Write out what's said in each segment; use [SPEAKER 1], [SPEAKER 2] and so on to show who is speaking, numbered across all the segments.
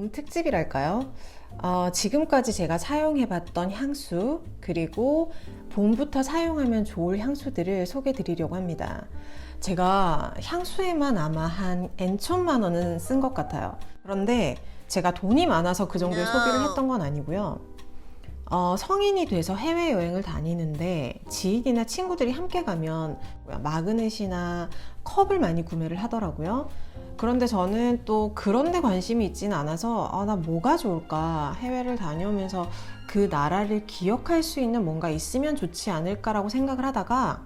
[SPEAKER 1] 봄 특집이랄까요? 어, 지금까지 제가 사용해봤던 향수, 그리고 봄부터 사용하면 좋을 향수들을 소개해 드리려고 합니다. 제가 향수에만 아마 한 N천만 원은 쓴 것 같아요. 그런데 제가 돈이 많아서 그 정도의
[SPEAKER 2] No.
[SPEAKER 1] 소비를 했던 건 아니고요. 어, 성인이 돼서 해외여행을 다니는데 지인이나 친구들이 함께 가면 마그넷이나 컵을 많이 구매를 하더라고요. 그런데 저는 또 그런 데 관심이 있지는 않아서 아, 나 뭐가 좋을까 해외를 다녀오면서 그 나라를 기억할 수 있는 뭔가 있으면 좋지 않을까라고 생각을 하다가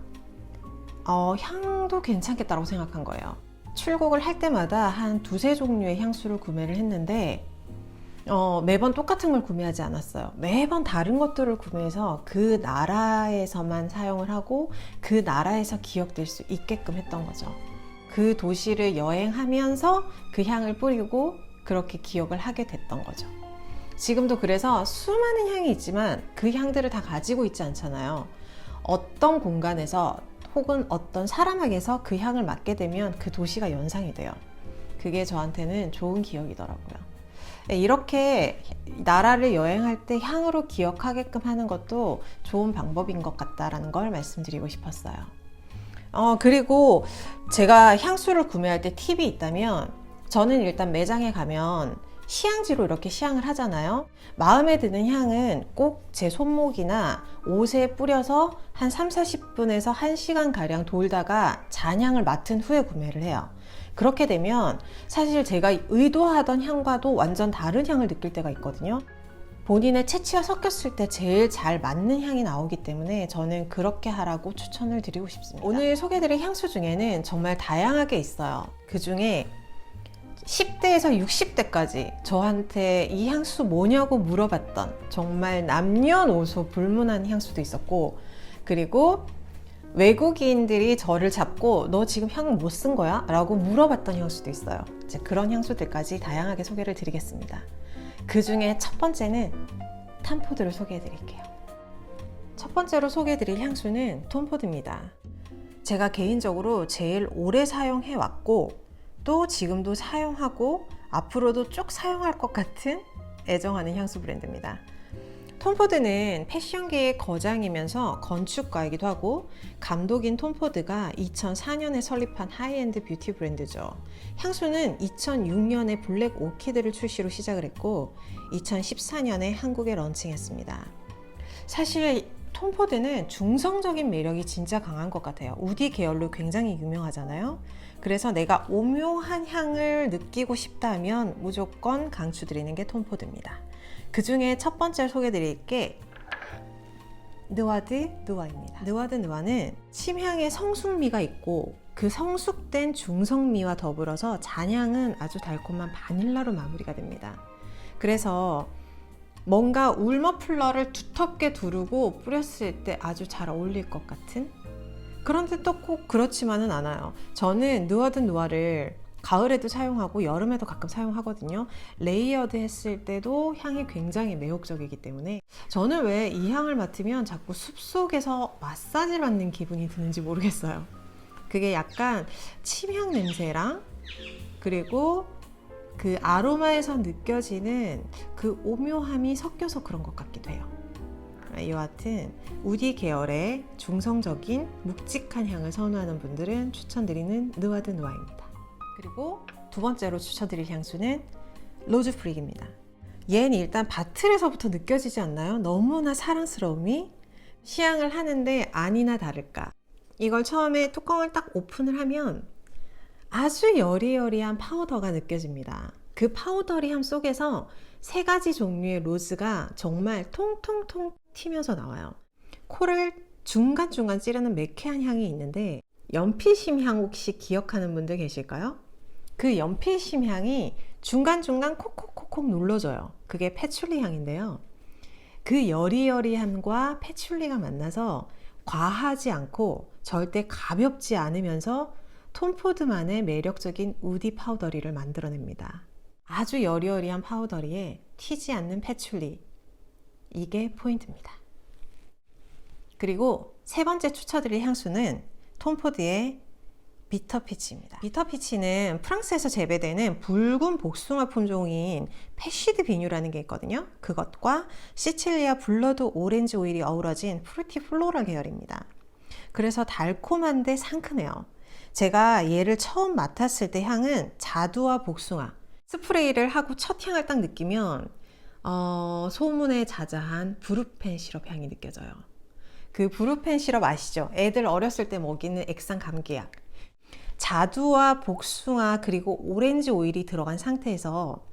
[SPEAKER 1] 어, 향도 괜찮겠다고 생각한 거예요. 출국을 할 때마다 한 두세 종류의 향수를 구매를 했는데 어, 매번 똑같은 걸 구매하지 않았어요. 매번 다른 것들을 구매해서 그 나라에서만 사용을 하고 그 나라에서 기억될 수 있게끔 했던 거죠. 그 도시를 여행하면서 그 향을 뿌리고 그렇게 기억을 하게 됐던 거죠. 지금도 그래서 수많은 향이 있지만 그 향들을 다 가지고 있지 않잖아요. 어떤 공간에서 혹은 어떤 사람에게서 그 향을 맡게 되면 그 도시가 연상이 돼요. 그게 저한테는 좋은 기억이더라고요. 네, 이렇게 나라를 여행할 때 향으로 기억하게끔 하는 것도 좋은 방법인 것 같다라는 걸 말씀드리고 싶었어요. 어, 그리고 제가 향수를 구매할 때 팁이 있다면 저는 일단 매장에 가면 시향지로 이렇게 시향을 하잖아요. 마음에 드는 향은 꼭 제 손목이나 옷에 뿌려서 한 3, 40분에서 1시간 가량 돌다가 잔향을 맡은 후에 구매를 해요. 그렇게 되면 사실 제가 의도하던 향과도 완전 다른 향을 느낄 때가 있거든요. 본인의 채취와 섞였을 때 제일 잘 맞는 향이 나오기 때문에 저는 그렇게 하라고 추천을 드리고 싶습니다. 오늘 소개드릴 향수 중에는 정말 다양하게 있어요. 그 중에 10대에서 60대까지 저한테 이 향수 뭐냐고 물어봤던 정말 남녀노소 불문한 향수도 있었고 그리고 외국인들이 저를 잡고 너 지금 향 못 쓴 거야? 라고 물어봤던 향수도 있어요. 이제 그런 향수들까지 다양하게 소개를 드리겠습니다. 그 중에 첫 번째는 탐포드를 소개해 드릴게요. 첫 번째로 소개해 드릴 향수는 톰포드입니다. 제가 개인적으로 제일 오래 사용해 왔고 또 지금도 사용하고 앞으로도 쭉 사용할 것 같은 애정하는 향수 브랜드입니다. 톰 포드는 패션계의 거장이면서 건축가이기도 하고 감독인 톰 포드가 2004년에 설립한 하이엔드 뷰티 브랜드죠. 향수는 2006년에 블랙 오키드를 출시로 시작을 했고 2014년에 한국에 런칭했습니다. 사실 톰 포드는 중성적인 매력이 진짜 강한 것 같아요. 우디 계열로 굉장히 유명하잖아요. 그래서 내가 오묘한 향을 느끼고 싶다면 무조건 강추드리는 게 톰 포드입니다. 그 중에 첫 번째 소개드릴 게 느와드 느와입니다. 느와드 느와는 침향의 성숙미가 있고 그 성숙된 중성미와 더불어서 잔향은 아주 달콤한 바닐라로 마무리가 됩니다. 그래서 뭔가 울머플러를 두텁게 두르고 뿌렸을 때 아주 잘 어울릴 것 같은 그런데 또 꼭 그렇지만은 않아요. 저는 누아드 누아를 가을에도 사용하고 여름에도 가끔 사용하거든요. 레이어드 했을 때도 향이 굉장히 매혹적이기 때문에 저는 왜 이 향을 맡으면 자꾸 숲속에서 마사지를 받는 기분이 드는지 모르겠어요. 그게 약간 침향 냄새랑 그리고 그 아로마에서 느껴지는 그 오묘함이 섞여서 그런 것 같기도 해요. 여하튼 우디 계열의 중성적인 묵직한 향을 선호하는 분들은 추천드리는 느와드 누아입니다. 그리고 두 번째로 추천드릴 향수는 로즈 프릭입니다. 얘는 일단 바틀에서부터 느껴지지 않나요? 너무나 사랑스러움이 시향을 하는데 아니나 다를까. 이걸 처음에 뚜껑을 딱 오픈을 하면 아주 여리여리한 파우더가 느껴집니다. 그 파우더리함 속에서 세 가지 종류의 로즈가 정말 통통통 튀면서 나와요. 코를 중간중간 찌르는 매캐한 향이 있는데 연필심 향 혹시 기억하는 분들 계실까요? 그 연필심 향이 중간중간 콕콕콕콕 눌러져요. 그게 패출리 향인데요. 그 여리여리함과 패출리가 만나서 과하지 않고 절대 가볍지 않으면서 톰 포드만의 매력적인 우디 파우더리를 만들어냅니다. 아주 여리여리한 파우더리에 튀지 않는 패출리. 이게 포인트입니다. 그리고 세 번째 추천드릴 향수는 톰 포드의 비터피치입니다. 비터피치는 프랑스에서 재배되는 붉은 복숭아 품종인 패시드 비뉴라는 게 있거든요. 그것과 시칠리아 블러드 오렌지 오일이 어우러진 프루티 플로럴 계열입니다. 그래서 달콤한데 상큼해요. 제가 얘를 처음 맡았을 때 향은 자두와 복숭아. 스프레이를 하고 첫 향을 딱 느끼면 어, 소문에 자자한 브루펜 시럽 향이 느껴져요. 그 브루펜 시럽 아시죠? 애들 어렸을 때 먹이는 액상 감기약. 자두와 복숭아 그리고 오렌지 오일이 들어간 상태에서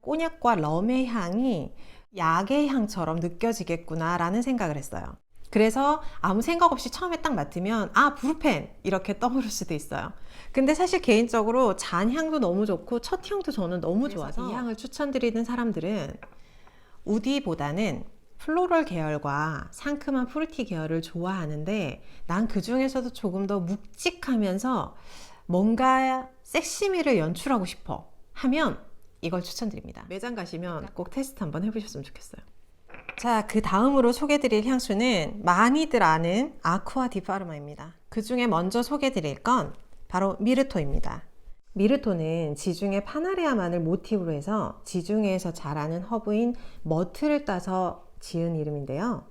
[SPEAKER 1] 꼬냑과 럼의 향이 약의 향처럼 느껴지겠구나라는 생각을 했어요. 그래서 아무 생각 없이 처음에 딱 맡으면 아 브루펜 이렇게 떠오를 수도 있어요. 근데 사실 개인적으로 잔 향도 너무 좋고 첫 향도 저는 너무 좋아서 이 향을 추천드리는 사람들은 우디보다는 플로럴 계열과 상큼한 프루티 계열을 좋아하는데 난 그 중에서도 조금 더 묵직하면서 뭔가 섹시미를 연출하고 싶어 하면 이걸 추천드립니다. 매장 가시면 꼭 테스트 한번 해보셨으면 좋겠어요. 자, 그 다음으로 소개드릴 향수는 많이들 아는 아쿠아 디파르마입니다. 그 중에 먼저 소개드릴 건 바로 미르토입니다. 미르토는 지중해 파나레아만을 모티브로 해서 지중해에서 자라는 허브인 머트를 따서 지은 이름인데요.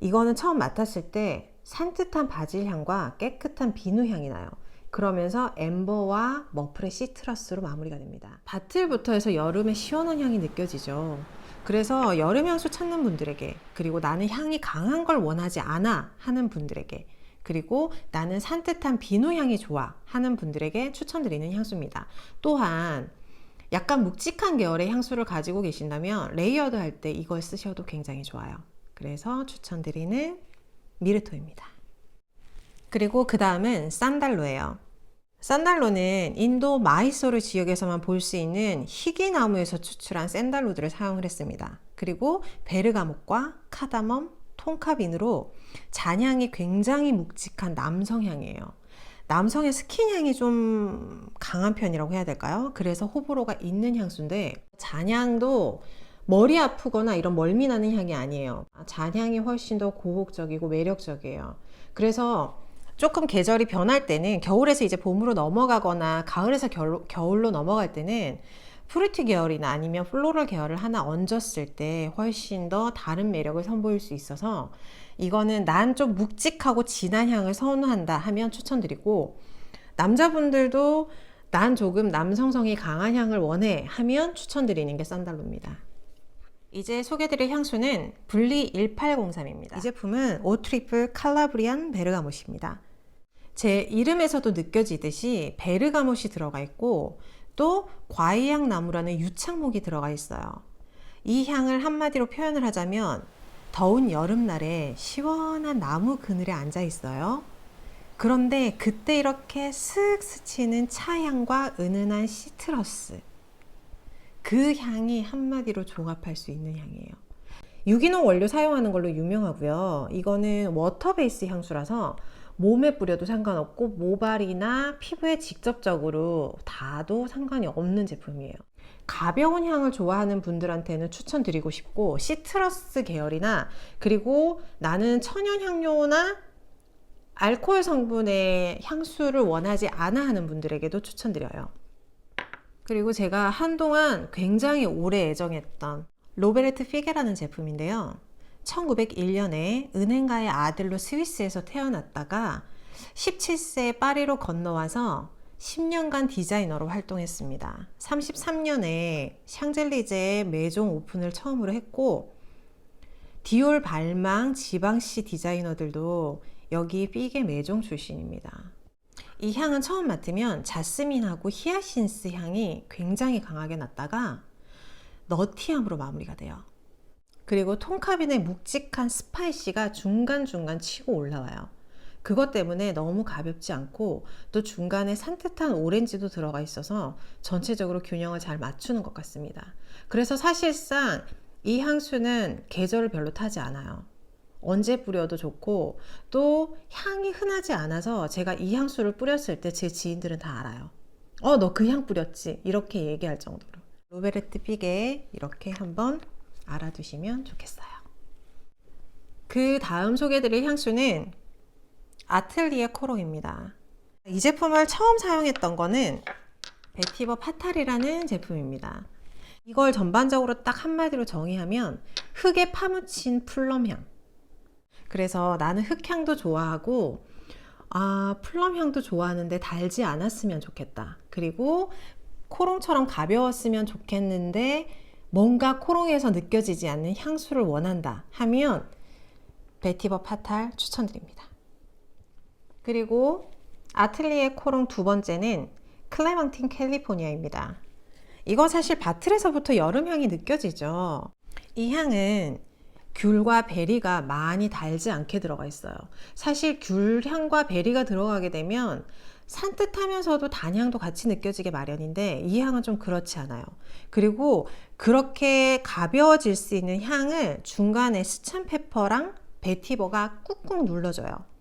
[SPEAKER 1] 이거는 처음 맡았을 때 산뜻한 바질 향과 깨끗한 비누 향이 나요. 그러면서 엠버와 머플의 시트러스로 마무리가 됩니다. 밭을부터 해서 여름의 시원한 향이 느껴지죠. 그래서 여름 향수 찾는 분들에게 그리고 나는 향이 강한 걸 원하지 않아 하는 분들에게 그리고 나는 산뜻한 비누 향이 좋아 하는 분들에게 추천드리는 향수입니다. 또한 약간 묵직한 계열의 향수를 가지고 계신다면 레이어드 할 때 이걸 쓰셔도 굉장히 좋아요. 그래서 추천드리는 미르토입니다. 그리고 그 다음은 산달로예요. 산달로는 인도 마이소르 지역에서만 볼 수 있는 희귀나무에서 추출한 샌달로들을 사용을 했습니다. 그리고 베르가못과 카다멈, 통카빈으로 잔향이 굉장히 묵직한 남성향이에요. 남성의 스킨 향이 좀 강한 편이라고 해야 될까요? 그래서 호불호가 있는 향수인데 잔향도 머리 아프거나 이런 멀미 나는 향이 아니에요. 잔향이 훨씬 더 고혹적이고 매력적이에요. 그래서 조금 계절이 변할 때는 겨울에서 이제 봄으로 넘어가거나 가을에서 겨울, 겨울로 넘어갈 때는 프루티 계열이나 아니면 플로럴 계열을 하나 얹었을 때 훨씬 더 다른 매력을 선보일 수 있어서 이거는 난 좀 묵직하고 진한 향을 선호한다 하면 추천드리고 남자분들도 난 조금 남성성이 강한 향을 원해 하면 추천드리는 게 산달로입니다. 이제 소개드릴 향수는 분리 1803입니다. 이 제품은 오트리플 칼라브리안 베르가못입니다. 제 이름에서도 느껴지듯이 베르가못이 들어가 있고 또 과이향 나무라는 유착목이 들어가 있어요. 이 향을 한마디로 표현을 하자면 더운 여름날에 시원한 나무 그늘에 앉아 있어요. 그런데 그때 이렇게 슥 스치는 차향과 은은한 시트러스. 그 향이 한마디로 종합할 수 있는 향이에요. 유기농 원료 사용하는 걸로 유명하고요. 이거는 워터 베이스 향수라서 몸에 뿌려도 상관없고 모발이나 피부에 직접적으로 닿아도 상관이 없는 제품이에요. 가벼운 향을 좋아하는 분들한테는 추천드리고 싶고 시트러스 계열이나 그리고 나는 천연 향료나 알코올 성분의 향수를 원하지 않아 하는 분들에게도 추천드려요. 그리고 제가 한동안 굉장히 오래 애정했던 로베르트 피게라는 제품인데요. 1901년에 은행가의 아들로 스위스에서 태어났다가 17세 파리로 건너와서 10년간 디자이너로 활동했습니다. 33년에 샹젤리제의 매종 오픈을 처음으로 했고 디올 발망 지방시 디자이너들도 여기 삐게 매종 출신입니다. 이 향은 처음 맡으면 자스민하고 히아신스 향이 굉장히 강하게 났다가 너티함으로 마무리가 돼요. 그리고 통카빈의 묵직한 스파이시가 중간중간 치고 올라와요. 그것 때문에 너무 가볍지 않고 또 중간에 산뜻한 오렌지도 들어가 있어서 전체적으로 균형을 잘 맞추는 것 같습니다. 그래서 사실상 이 향수는 계절을 별로 타지 않아요. 언제 뿌려도 좋고 또 향이 흔하지 않아서 제가 이 향수를 뿌렸을 때 제 지인들은 다 알아요. 어, 너 그 향 뿌렸지? 이렇게 얘기할 정도로. 로베르트 피게 이렇게 한번 알아두시면 좋겠어요. 그 다음 소개드릴 향수는 아틀리에 코롱입니다. 이 제품을 처음 사용했던 거는 베티버 파탈이라는 제품입니다. 이걸 전반적으로 딱 한마디로 정의하면 흙에 파묻힌 플럼향. 그래서 나는 흙향도 좋아하고 아, 플럼향도 좋아하는데 달지 않았으면 좋겠다. 그리고 코롱처럼 가벼웠으면 좋겠는데 뭔가 코롱에서 느껴지지 않는 향수를 원한다 하면 베티버 파탈 추천드립니다. 그리고 아틀리에 코롱 두 번째는 클레망틴 캘리포니아입니다. 이건 사실 바틀에서부터 여름 향이 느껴지죠. 이 향은 귤과 베리가 많이 달지 않게 들어가 있어요. 사실 귤 향과 베리가 들어가게 되면 산뜻하면서도 단향도 같이 느껴지게 마련인데 이 향은 좀 그렇지 않아요. 그리고 그렇게 가벼워질 수 있는 향을 중간에 스찬 페퍼랑 베티버가 꾹꾹 눌러줘요.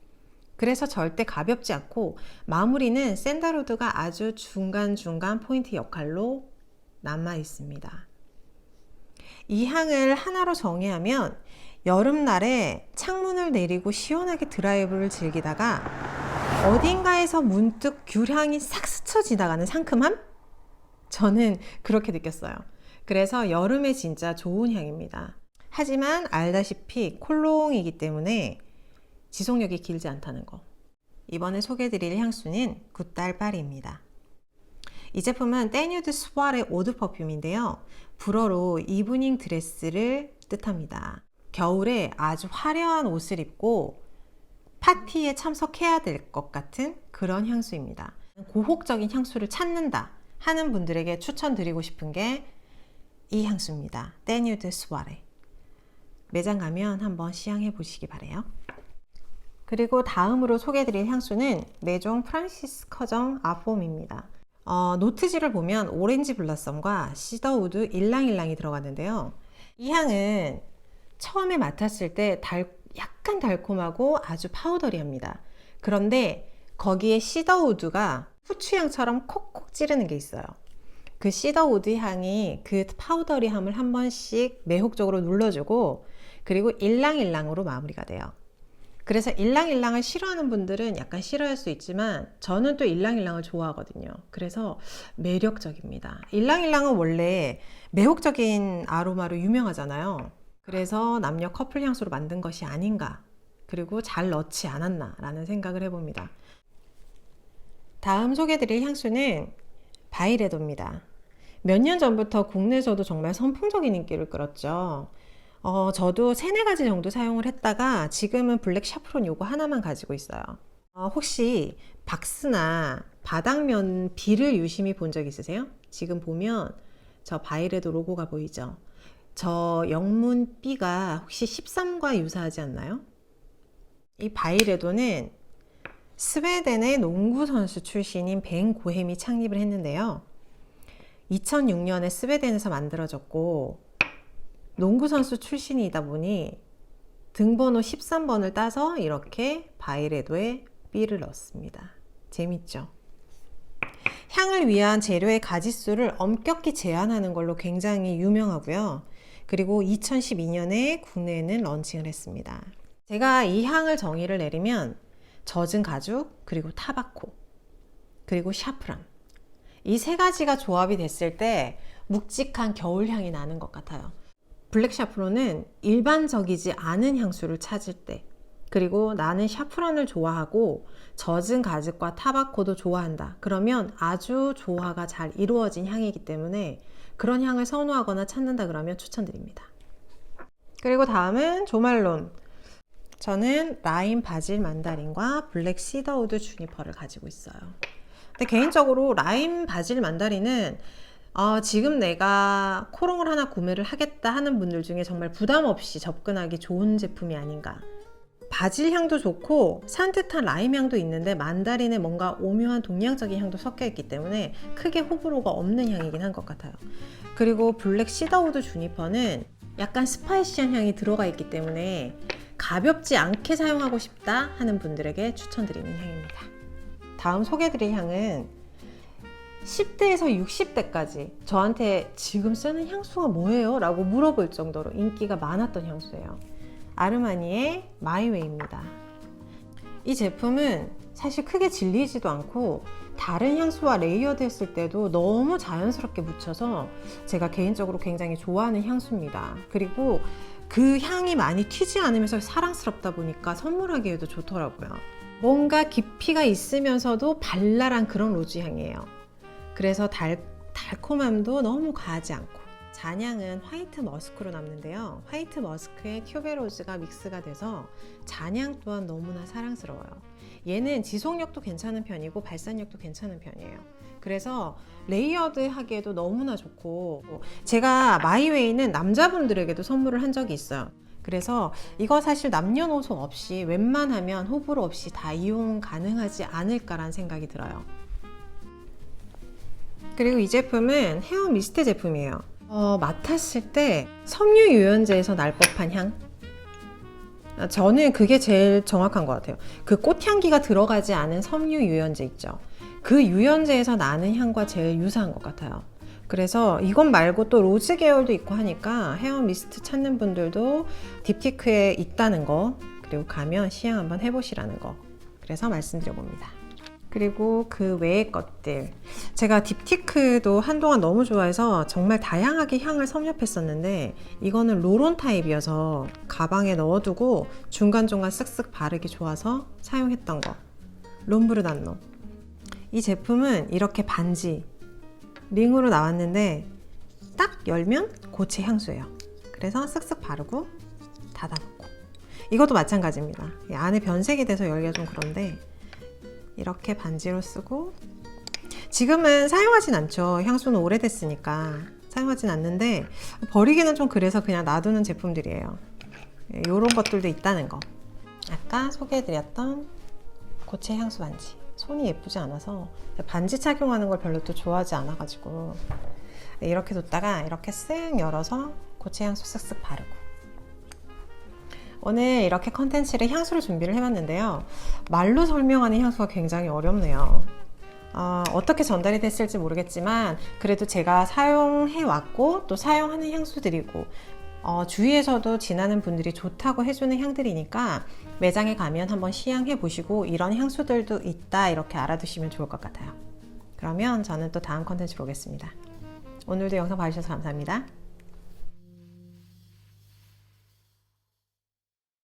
[SPEAKER 1] 그래서 절대 가볍지 않고 마무리는 샌달우드가 아주 중간중간 포인트 역할로 남아 있습니다. 이 향을 하나로 정의하면 여름날에 창문을 내리고 시원하게 드라이브를 즐기다가 어딘가에서 문득 귤향이 싹 스쳐 지나가는 상큼함? 저는 그렇게 느꼈어요. 그래서 여름에 진짜 좋은 향입니다. 하지만 알다시피 콜롱이기 때문에 지속력이 길지 않다는 거. 이번에 소개해드릴 향수는 굿달바리입니다. 이 제품은 떼뉴드 스왈의 오드 퍼퓸인데요. 불어로 이브닝 드레스를 뜻합니다. 겨울에 아주 화려한 옷을 입고 파티에 참석해야 될 것 같은 그런 향수입니다. 고혹적인 향수를 찾는다 하는 분들에게 추천드리고 싶은 게 이 향수입니다. 떼뉴드 스왈의 매장 가면 한번 시향해 보시기 바래요. 그리고 다음으로 소개해드릴 향수는 메종 프란시스 커정 아폼입니다. 어, 노트지를 보면 오렌지 블라썸과 시더우드 일랑일랑이 들어갔는데요. 이 향은 처음에 맡았을 때 달, 약간 달콤하고 아주 파우더리합니다. 그런데 거기에 시더우드가 후추향처럼 콕콕 찌르는 게 있어요. 그 시더우드 향이 그 파우더리함을 한 번씩 매혹적으로 눌러주고 그리고 일랑일랑으로 마무리가 돼요. 그래서 일랑일랑을 싫어하는 분들은 약간 싫어할 수 있지만 저는 또 일랑일랑을 좋아하거든요. 그래서 매력적입니다. 일랑일랑은 원래 매혹적인 아로마로 유명하잖아요. 그래서 남녀 커플 향수로 만든 것이 아닌가. 그리고 잘 넣지 않았나 라는 생각을 해봅니다. 다음 소개드릴 향수는 바이레도입니다. 몇 년 전부터 국내에서도 정말 선풍적인 인기를 끌었죠. 어, 저도 세네 가지 정도 사용을 했다가 지금은 블랙 샤프론 요거 하나만 가지고 있어요. 어, 혹시 박스나 바닥면 비를 유심히 본 적 있으세요? 지금 보면 저 바이레도 로고가 보이죠? 저 영문 B가 혹시 13과 유사하지 않나요? 이 바이레도는 스웨덴의 농구 선수 출신인 벤 고햄이 창립을 했는데요. 2006년에 스웨덴에서 만들어졌고 농구 선수 출신이다 보니 등번호 13번을 따서 이렇게 바이레도에 B를 넣습니다. 재밌죠? 향을 위한 재료의 가지수를 엄격히 제한하는 걸로 굉장히 유명하고요. 그리고 2012년에 국내에는 런칭을 했습니다. 제가 이 향을 정의를 내리면 젖은 가죽, 그리고 타바코, 그리고 샤프란. 이 세 가지가 조합이 됐을 때 묵직한 겨울향이 나는 것 같아요. 블랙 샤프론은 일반적이지 않은 향수를 찾을 때, 그리고 나는 샤프란을 좋아하고 젖은 가죽과 타바코도 좋아한다. 그러면 아주 조화가 잘 이루어진 향이기 때문에 그런 향을 선호하거나 찾는다 그러면 추천드립니다. 그리고 다음은 조말론. 저는 라임 바질 만다린과 블랙 시더우드 주니퍼를 가지고 있어요. 근데 개인적으로 라임 바질 만다린은 어, 지금 내가 코롱을 하나 구매를 하겠다 하는 분들 중에 정말 부담 없이 접근하기 좋은 제품이 아닌가. 바질 향도 좋고 산뜻한 라임 향도 있는데 만다린에 뭔가 오묘한 동양적인 향도 섞여 있기 때문에 크게 호불호가 없는 향이긴 한 것 같아요. 그리고 블랙 시더우드 주니퍼는 약간 스파이시한 향이 들어가 있기 때문에 가볍지 않게 사용하고 싶다 하는 분들에게 추천드리는 향입니다. 다음 소개드릴 향은 10대에서 60대까지 저한테 지금 쓰는 향수가 뭐예요? 라고 물어볼 정도로 인기가 많았던 향수예요. 아르마니의 마이웨이입니다. 이 제품은 사실 크게 질리지도 않고 다른 향수와 레이어드 했을 때도 너무 자연스럽게 묻혀서 제가 개인적으로 굉장히 좋아하는 향수입니다. 그리고 그 향이 많이 튀지 않으면서 사랑스럽다 보니까 선물하기에도 좋더라고요. 뭔가 깊이가 있으면서도 발랄한 그런 로즈 향이에요. 그래서 달, 달콤함도 너무 과하지 않고 잔향은 화이트 머스크로 남는데요. 화이트 머스크에 큐베로즈가 믹스가 돼서 잔향 또한 너무나 사랑스러워요. 얘는 지속력도 괜찮은 편이고 발산력도 괜찮은 편이에요. 그래서 레이어드 하기에도 너무나 좋고 제가 마이웨이는 남자분들에게도 선물을 한 적이 있어요. 그래서 이거 사실 남녀노소 없이 웬만하면 호불호 없이 다 이용 가능하지 않을까라는 생각이 들어요. 그리고 이 제품은 헤어 미스트 제품이에요. 어, 맡았을 때 섬유 유연제에서 날 법한 향. 아, 저는 그게 제일 정확한 것 같아요. 그 꽃향기가 들어가지 않은 섬유 유연제 있죠. 그 유연제에서 나는 향과 제일 유사한 것 같아요. 그래서 이것 말고 또 로즈 계열도 있고 하니까 헤어 미스트 찾는 분들도 딥티크에 있다는 거 그리고 가면 시향 한번 해보시라는 거 그래서 말씀드려 봅니다. 그리고 그 외의 것들. 제가 딥티크도 한동안 너무 좋아해서 정말 다양하게 향을 섭렵했었는데 이거는 로론 타입이어서 가방에 넣어두고 중간중간 쓱쓱 바르기 좋아서 사용했던 거. 롬브르단노 이 제품은 이렇게 반지 링으로 나왔는데 딱 열면 고체 향수예요. 그래서 쓱쓱 바르고 닫아놓고. 이것도 마찬가지입니다. 이 안에 변색이 돼서 열기가 좀 그런데 이렇게 반지로 쓰고 지금은 사용하진 않죠. 향수는 오래됐으니까 사용하진 않는데 버리기는 좀 그래서 그냥 놔두는 제품들이에요. 이런 것들도 있다는 거. 아까 소개해드렸던 고체 향수 반지. 손이 예쁘지 않아서 반지 착용하는 걸 별로 또 좋아하지 않아가지고 이렇게 뒀다가 이렇게 쓱 열어서 고체 향수 쓱쓱 바르고 오늘 이렇게 컨텐츠를 향수를 준비를 해봤는데요. 말로 설명하는 향수가 굉장히 어렵네요. 어, 어떻게 전달이 됐을지 모르겠지만 그래도 제가 사용해 왔고 또 사용하는 향수들이고 어, 주위에서도 지나는 분들이 좋다고 해주는 향들이니까 매장에 가면 한번 시향해 보시고 이런 향수들도 있다 이렇게 알아두시면 좋을 것 같아요. 그러면 저는 또 다음 컨텐츠로 오겠습니다. 오늘도 영상 봐주셔서 감사합니다.